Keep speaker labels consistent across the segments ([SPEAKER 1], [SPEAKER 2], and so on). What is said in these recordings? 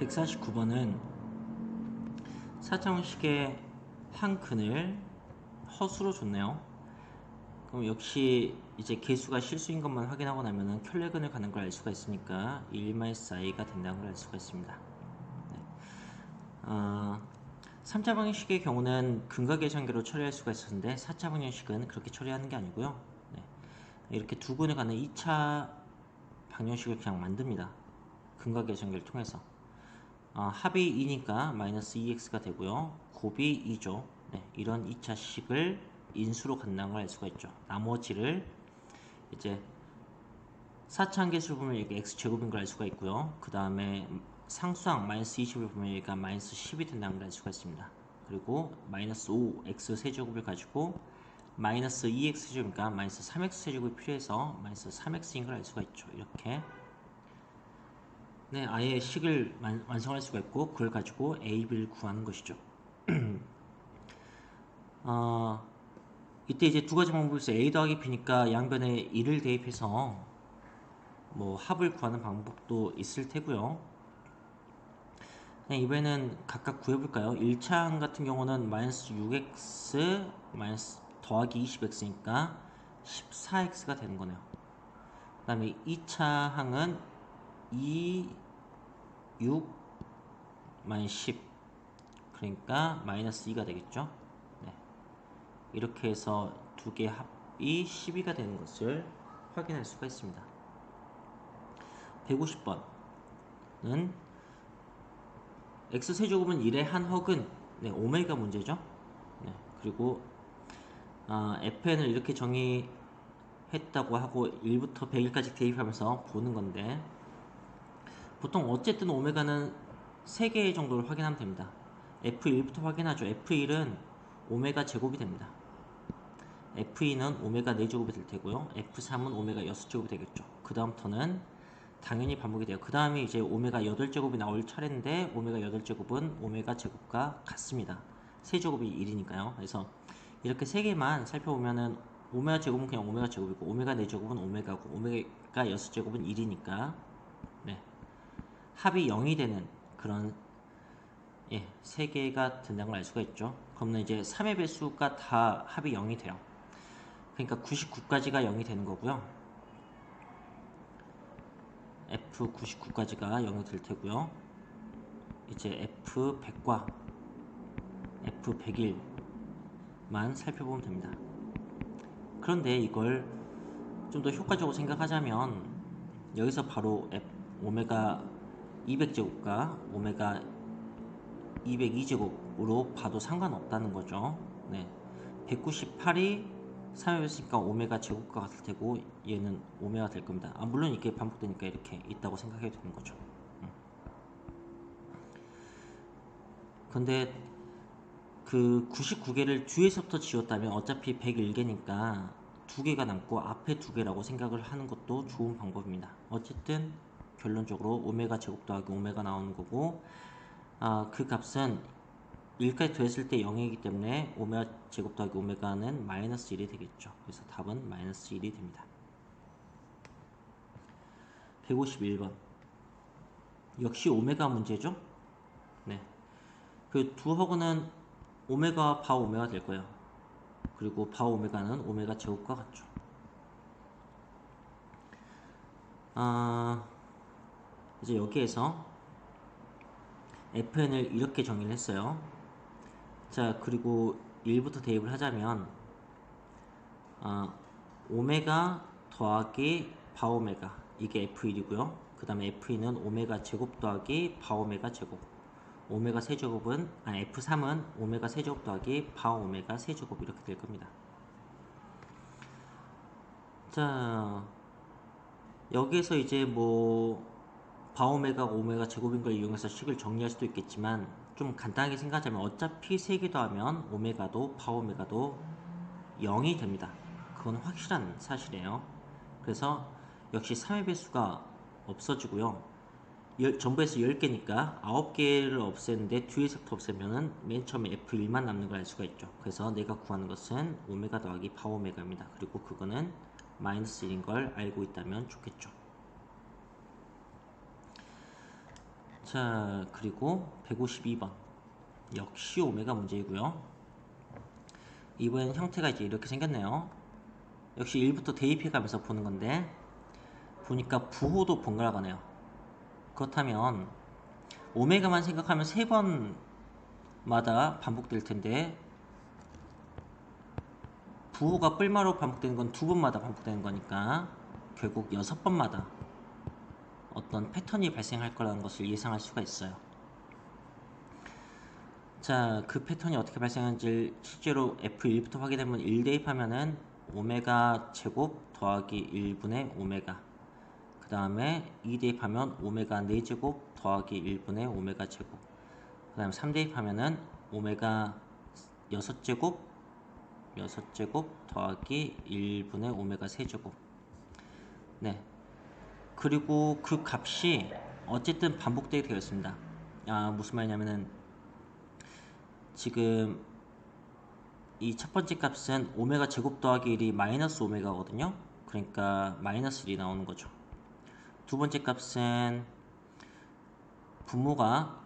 [SPEAKER 1] 149번은 4차원식의 한 근을 허수로 줬네요. 그럼 역시 이제 개수가 실수인 것만 확인하고 나면은 켤레근을 가는 걸 알 수가 있으니까 1-i가 된다는 걸 알 수가 있습니다. 네. 어, 3차 방정식의 경우는 근과 계산계로 처리할 수가 있었는데 4차 방정식은 그렇게 처리하는 게 아니고요. 네. 이렇게 두 근을 가는 2차 방정식을 그냥 만듭니다. 근과 계산계를 통해서. 어, 합이 2니까 마이너스 2x가 되고요. 곱이 2죠. 네, 이런 2차식을 인수로 간다는 걸알 수가 있죠. 나머지를 이제 4차항계수를 보면 이게 x제곱인 걸 알 수가 있고요. 그 다음에 상수항 마이너스 20을 보면 얘가 마이너스 10이 된다는 걸 알 수가 있습니다. 그리고 마이너스 5 x 세제곱을 가지고 마이너스 2x 세제곱이니까 마이너스 3x 세제곱이 필요해서 마이너스 3x인 걸 알 수가 있죠. 이렇게 네, 아예 식을 만, 완성할 수가 있고 그걸 가지고 a, b를 구하는 것이죠. 어, 이때 이제 두 가지 있어요. a 더하기 b니까 양변에 1을 대입해서 뭐 합을 구하는 방법도 있을 테고요. 네, 이번에는 각각 구해볼까요? 1차항 같은 경우는 마이너스 6x 마이너스 더하기 20x니까 14x가 되는 거네요. 그 다음에 2차항은 2, 6, 마이너스 10 그러니까 마이너스 2가 되겠죠. 네. 이렇게 해서 두 개 합이 12가 되는 것을 확인할 수가 있습니다. 150번은 x세제곱은 1의 한 헉은 네, 오메가 문제죠. 네, 그리고 어, fn을 이렇게 정의했다고 하고 1부터 100일까지 대입하면서 보는 건데 보통 어쨌든 오메가는 3개 정도를 확인하면 됩니다. F1부터 확인하죠. F1은 오메가 제곱이 됩니다. F2는 오메가 4제곱이 될 테고요. F3은 오메가 6제곱이 되겠죠. 그 다음부터는 당연히 반복이 돼요. 그 다음에 이제 오메가 8제곱이 나올 차례인데 오메가 8제곱은 오메가 제곱과 같습니다. 세제곱이 1이니까요. 그래서 이렇게 세 개만 살펴보면은 오메가 제곱은 그냥 오메가 제곱이고 오메가 4제곱은 오메가고 오메가 6제곱은 1이니까 네. 합이 0이 되는 그런 예, 세 개가 된다는 걸 알 수가 있죠. 그러면 이제 3의 배수가 다 합이 0이 돼요. 그러니까 99까지가 0이 되는 거고요. F99까지가 0이 될 테고요. 이제 F100과 F101만 살펴보면 됩니다. 그런데 이걸 좀 더 효과적으로 생각하자면 여기서 바로 F, 오메가 200제곱과 오메가 202제곱으로 봐도 상관없다는 거죠. 네. 198이 3에 있으니까 오메가 제곱과 같을 테고 얘는 오메가 될 겁니다. 아, 물론 이게 반복되니까 이렇게 있다고 생각해도 되는 거죠. 음. 근데 그 99개를 뒤에서부터 지웠다면 어차피 101개니까 두 개가 남고 앞에 두 개라고 생각을 하는 것도 좋은 방법입니다. 어쨌든 결론적으로 오메가 제곱 더하기 오메가 나오는 거고 아, 그 값은 1까지 더했을 때 0이기 때문에 오메가 제곱 더하기 오메가는 마이너스 1이 되겠죠. 그래서 답은 마이너스 1이 됩니다. 151번 역시 오메가 문제죠. 네. 그 두 허그는 오메가 바 오메가 될 거예요. 그리고 바 오메가는 오메가 제곱과 같죠. 아, 이제 여기에서 fn을 이렇게 정의를 했어요. 자, 그리고 1부터 대입을 하자면 어, 오메가 더하기 바오메가 이게 f1이고요. 그 다음에 f2는 오메가 제곱 더하기 바오메가 제곱 오메가 세제곱은 아니 F3은 오메가 세제곱 더하기 바 오메가 세제곱 이렇게 될 겁니다. 자 여기에서 이제 뭐 바오메가 오메가 제곱인 걸 이용해서 식을 정리할 수도 있겠지만 좀 간단하게 생각하자면 어차피 세개 더하면 오메가도 바오메가도 0이 됩니다. 그건 확실한 사실이에요. 그래서 역시 3의 배수가 없어지고요. 열, 전부에서 10개니까 9개를 없애는데 뒤에서부터 없애면은 맨 처음에 F1만 남는 걸 알 수가 있죠. 그래서 내가 구하는 것은 오메가 더하기 바오메가입니다. 그리고 그거는 마이너스 1인 걸 알고 있다면 좋겠죠. 자, 그리고 152번. 역시 오메가 문제이고요. 이번엔 형태가 이제 이렇게 생겼네요. 역시 1부터 대입해 가면서 보는 건데 보니까 부호도 번갈아 가네요. 그렇다면 오메가만 생각하면 세 번마다 반복될 텐데 부호가 뿔마로 반복되는 건 두 번마다 반복되는 거니까 결국 여섯 번마다 어떤 패턴이 발생할 거라는 것을 예상할 수가 있어요. 자, 그 패턴이 어떻게 발생하는지 실제로 F1부터 확인하면 1 대입하면은 오메가 제곱 더하기 1분의 오메가. 그 다음에 2 대입하면 오메가 4제곱 더하기 1분의 오메가 제곱. 그 다음에 3 대입하면은 오메가 6제곱 6제곱 더하기 1분의 오메가 세제곱. 네 그리고 그 값이 어쨌든 반복되게 되어 있습니다. 아 무슨 말이냐면은 지금 이 첫 번째 값은 오메가 제곱 더하기 1이 마이너스 오메가거든요. 그러니까 마이너스 1이 나오는 거죠. 두 번째 값은 분모가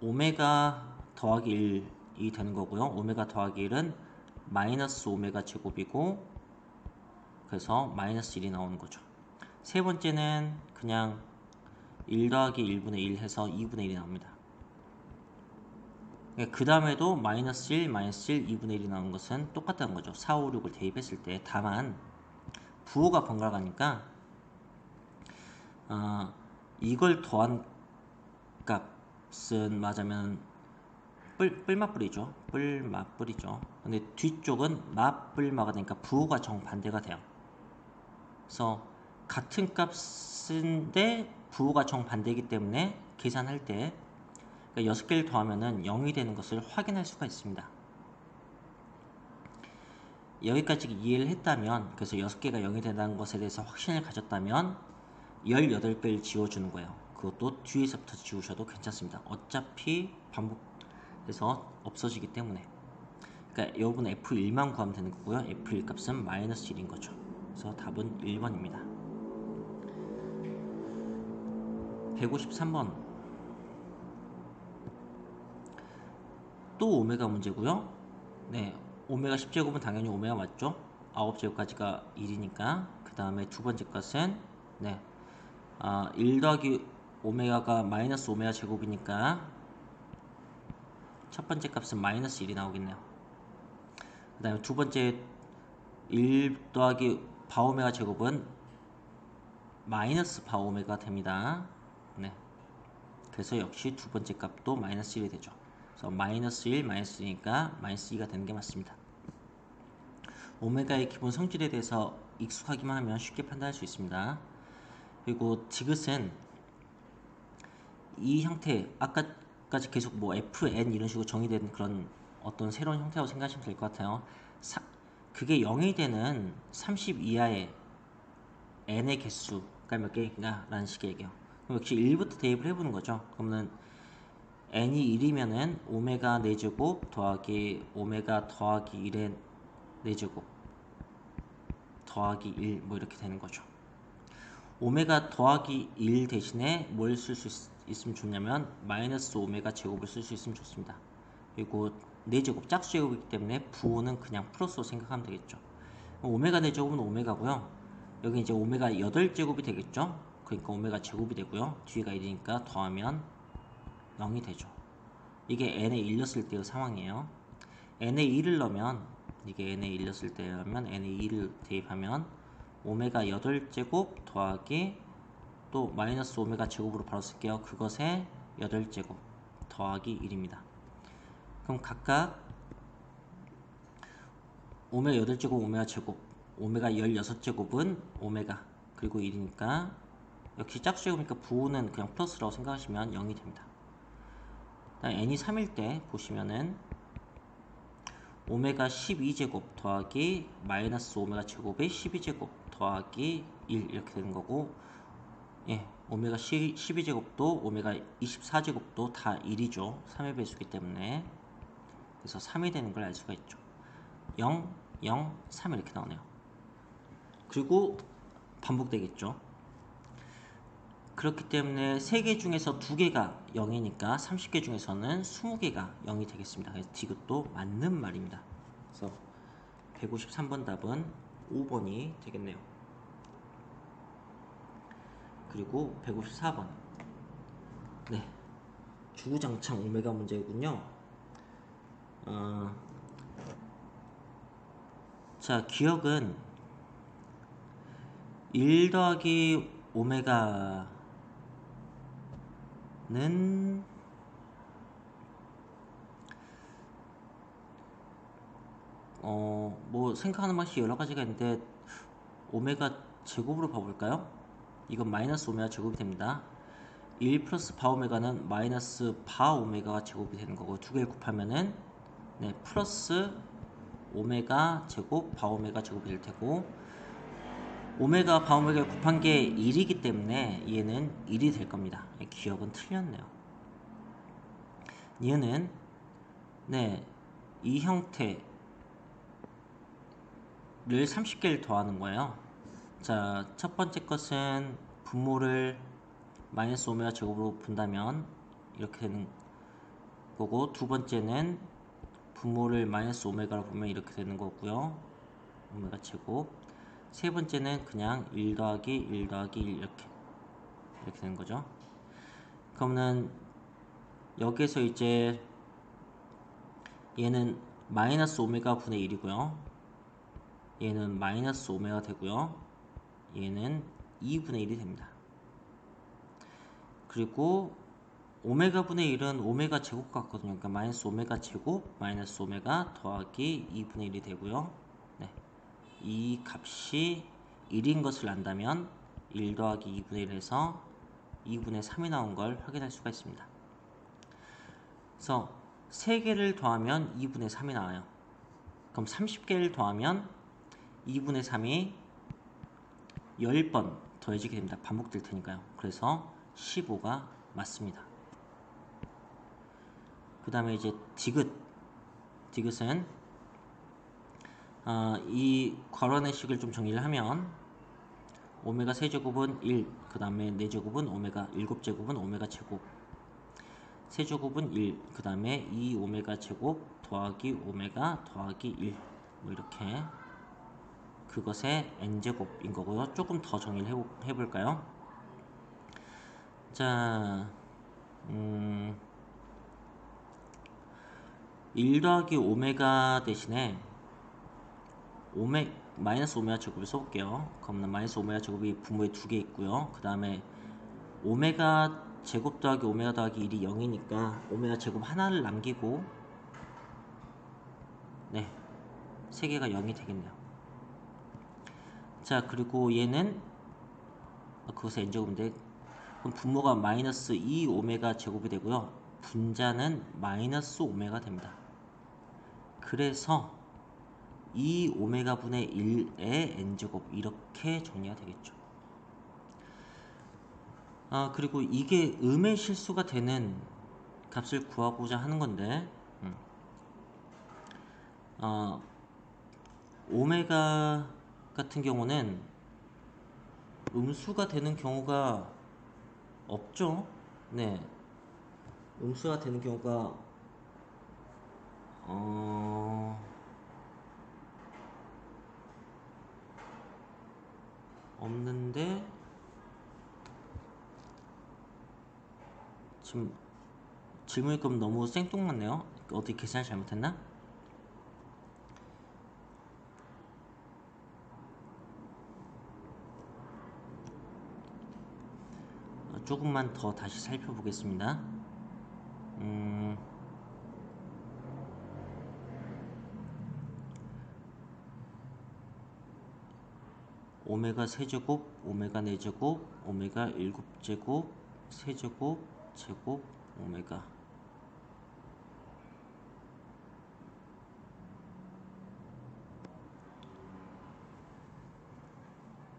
[SPEAKER 1] 오메가 더하기 1이 되는 거고요. 오메가 더하기 1은 마이너스 오메가 제곱이고 그래서 마이너스 1이 나오는 거죠. 세 번째는 그냥 1 더하기 1분의 1 해서 2분의 1이 나옵니다. 그 다음에도 마이너스 1, 마이너스 1, 2분의 1이 나오는 것은 똑같다는 거죠. 4, 5, 6을 대입했을 때 다만 부호가 번갈아 가니까 어, 이걸 더한 값은 맞으면 뿔, 뿔맛뿔이죠. 뿔맛뿔이죠. 근데 뒤쪽은 맛뿔마가 되니까 부호가 정반대가 돼요. 그래서 같은 값인데 부호가 정반대이기 때문에 계산할 때 그러니까 6개를 더하면은 0이 되는 것을 확인할 수가 있습니다. 여기까지 이해를 했다면 그래서 6개가 0이 된다는 것에 대해서 확신을 가졌다면 18개를 지워주는 거예요. 그것도 뒤에서부터 지우셔도 괜찮습니다. 어차피 반복해서 없어지기 때문에 그러니까 여러분 F1만 구하면 되는 거고요. F1 값은 마이너스 1인 거죠. 그래서 답은 1번입니다. 153번 또 오메가 문제고요. 네, 오메가 10제곱은 당연히 오메가 맞죠? 9제곱까지가 1이니까 그 다음에 두 번째 것은 네, 아, 1 더하기 오메가가 마이너스 오메가 제곱이니까 첫 번째 값은 마이너스 1이 나오겠네요. 그 다음에 두 번째 1 더하기 바오메가 제곱은 마이너스 바오메가 됩니다. 네. 그래서 역시 두 번째 값도 마이너스 1이 되죠. 그래서 마이너스 1, 마이너스 2니까 마이너스 2가 되는 게 맞습니다. 오메가의 기본 성질에 대해서 익숙하기만 하면 쉽게 판단할 수 있습니다. 그리고 디귿은 이 형태 아까까지 계속 뭐 fn 이런 식으로 정의된 그런 어떤 새로운 형태라고 생각하시면 될 것 같아요. 사, 그게 0이 되는 30 이하의 n의 개수가 몇 개인가 라는 식의 얘기예요. 역시 1부터 대입을 해보는 거죠. 그러면 n이 1이면은 오메가 4제곱 더하기 오메가 더하기 1의 4제곱 더하기 1 뭐 이렇게 되는 거죠. 오메가 더하기 1 대신에 뭘 쓸 수 있으면 좋냐면 마이너스 오메가 제곱을 쓸 수 있으면 좋습니다. 그리고 4제곱 짝수 제곱이기 때문에 부호는 그냥 플러스로 생각하면 되겠죠. 오메가 4제곱은 오메가고요. 여기 이제 오메가 8제곱이 되겠죠. 그러니까 오메가 제곱이 되고요. 뒤가 1이니까 더하면 0이 되죠. 이게 n에 1 넣었을 때의 상황이에요. n에 1을 넣으면 이게 n에 1 넣었을 때라면 n에 2를 대입하면 오메가 8제곱 더하기 또 마이너스 오메가 제곱으로 바로 쓸게요. 그것의 8제곱 더하기 1입니다. 그럼 각각 오메가 8제곱 오메가 제곱 오메가 16제곱은 오메가 그리고 1이니까 역시 짝수제곱이니까 부호는 그냥 플러스라고 생각하시면 0이 됩니다. n이 3일 때 보시면은 오메가 12제곱 더하기 마이너스 오메가 제곱의 12제곱 더하기 1 이렇게 되는 거고 예, 오메가 12제곱도 오메가 24제곱도 다 1이죠. 3의 배수기 때문에 그래서 3이 되는 걸 알 수가 있죠. 0, 0, 3 이렇게 나오네요. 그리고 반복되겠죠. 그렇기 때문에 3개 중에서 2개가 0이니까 30개 중에서는 20개가 0이 되겠습니다. 그래서 디귿도 맞는 말입니다. 그래서 153번 답은 5번이 되겠네요. 그리고 154번. 네. 주구장창 오메가 문제군요. 어, 자, 기억은 1 더하기 오메가 는 어, 뭐 생각하는 맛이 여러 가지가 있는데 오메가 제곱으로 봐볼까요? 이건 마이너스 오메가 제곱이 됩니다. 1 플러스 바 오메가는 마이너스 바 오메가가 제곱이 되는 거고 두 개를 곱하면은 네, 플러스 오메가 제곱 바 오메가 제곱이 될 테고 오메가 바 오메가를 곱한 게 1이기 때문에 얘는 1이 될 겁니다. 기억은 틀렸네요. 얘는 네, 이 형태를 30개를 더하는 거예요. 자, 첫 번째 것은 분모를 마이너스 오메가 제곱으로 분다면 이렇게 되는 거고 두 번째는 분모를 마이너스 오메가로 보면 이렇게 되는 거고요. 오메가 제곱 세 번째는 그냥 1 더하기 1 더하기 1 이렇게 이렇게 되는 거죠. 그러면 여기에서 이제 얘는 마이너스 오메가 분의 1이고요. 얘는 마이너스 오메가 되고요. 얘는 2분의 1이 됩니다. 그리고 오메가 분의 1은 오메가 제곱 같거든요. 그러니까 마이너스 오메가 제곱 마이너스 오메가 더하기 2분의 1이 되고요. 네. 이 값이 1인 것을 안다면 1 더하기 2분의 1에서 2분의 3이 나온 걸 확인할 수가 있습니다. 그래서 3개를 더하면 2분의 3이 나와요. 그럼 30개를 더하면 2분의 3이 10번 더해지게 됩니다. 반복될 테니까요. 그래서 15가 맞습니다. 그 다음에 이제 디귿. 디귿은 어, 이 괄원의 식을 좀 정리를 하면 오메가 세제곱은 1, 그 다음에 4제곱은 오메가 7제곱은 오메가 제곱 세제곱은 1, 그 다음에 2 오메가 제곱 더하기 오메가 더하기 1, 뭐 이렇게 그것의 n제곱인 거고요. 조금 더 정리를 해보, 해볼까요? 자, 음, 1 더하기 오메가 대신에 오메 마이너스 오메가 제곱을 써볼게요. 그러면 마이너스 오메가 제곱이 분모에 두 개 있고요. 그 다음에 오메가 제곱 더하기 오메가 더하기 1이 0이니까 오메가 제곱 하나를 남기고 네, 세 개가 0이 되겠네요. 자, 그리고 얘는 그것의 n제곱인데 그럼 분모가 마이너스 2 오메가 제곱이 되고요. 분자는 마이너스 오메가 됩니다. 그래서 2 오메가 분의 1의 n제곱 이렇게 정리가 되겠죠. 아 그리고 이게 음의 실수가 되는 값을 구하고자 하는 건데 음. 어, 오메가 같은 경우는 음수가 되는 경우가 없죠. 네. 음수가 되는 경우가 어... 없는데 지금 질문이 그럼 너무 생뚱맞네요. 어떻게 계산을 잘못했나? 어, 조금만 더 다시 살펴보겠습니다. 음... 오메가 세제곱, 오메가 네제곱, 오메가 일곱제곱, 세제곱, 제곱, 오메가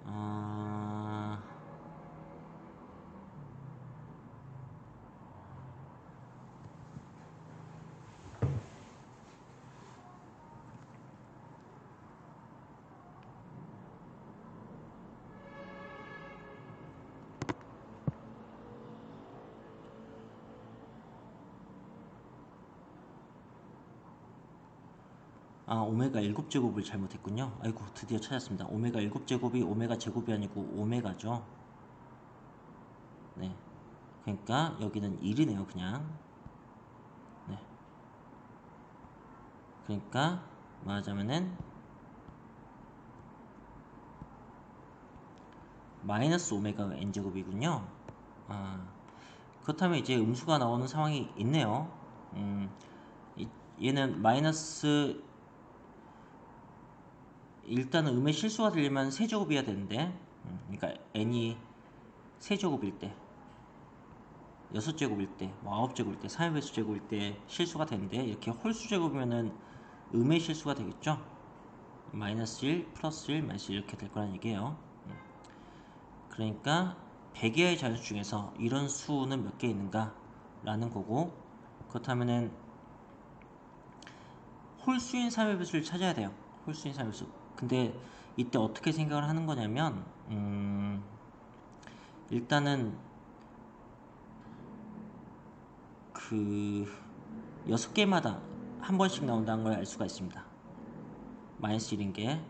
[SPEAKER 1] 아... 아 오메가 7제곱을 잘못했군요. 아이고 드디어 찾았습니다. 오메가 7제곱이 오메가 제곱이 아니고 오메가죠. 네. 그러니까 여기는 1이네요 그냥. 네. 그러니까 말하자면은 마이너스 오메가 n제곱이군요. 아 그렇다면 이제 음수가 나오는 상황이 있네요. 음, 이- 얘는 마이너스 일단은 음의 실수가 들리면 세제곱이어야 되는데 음, 그러니까 n이 세제곱일 때 여섯 제곱일 때, 뭐 아홉 제곱일 때, 3의 배수 제곱일 때 실수가 되는데 이렇게 홀수 제곱이면은 음의 실수가 되겠죠. 마이너스 1, 플러스 1, 마이너스 1 이렇게 될 거란 얘기예요. 음. 그러니까 100개의 자연수 중에서 이런 수는 몇 개 있는가 라는 거고 그렇다면은 홀수인 3의 배수를 찾아야 돼요. 홀수인 3의 배수. 근데 이때 어떻게 생각을 하는 거냐면 음, 일단은 그 여섯 개마다 한 번씩 나온다는 걸 알 수가 있습니다. 마이너스 1인 게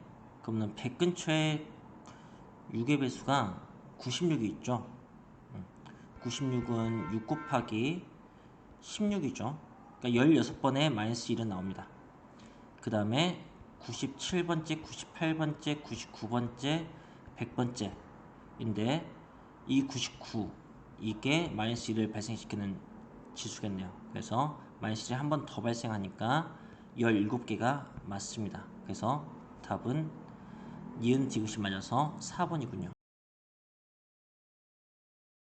[SPEAKER 1] 그러면 100 근처에 6의 배수가 96이 있죠. 96은 6 곱하기 16이죠. 그러니까 16번에 마이너스 1은 나옵니다. 그 다음에 97번째, 98번째, 99번째, 100번째인데 이 99 이게 마이너스 1을 발생시키는 지수겠네요. 그래서 마이너스 1이 한 번 더 발생하니까 17개가 맞습니다. 그래서 답은 니은 디귿이 맞아서 4번이군요.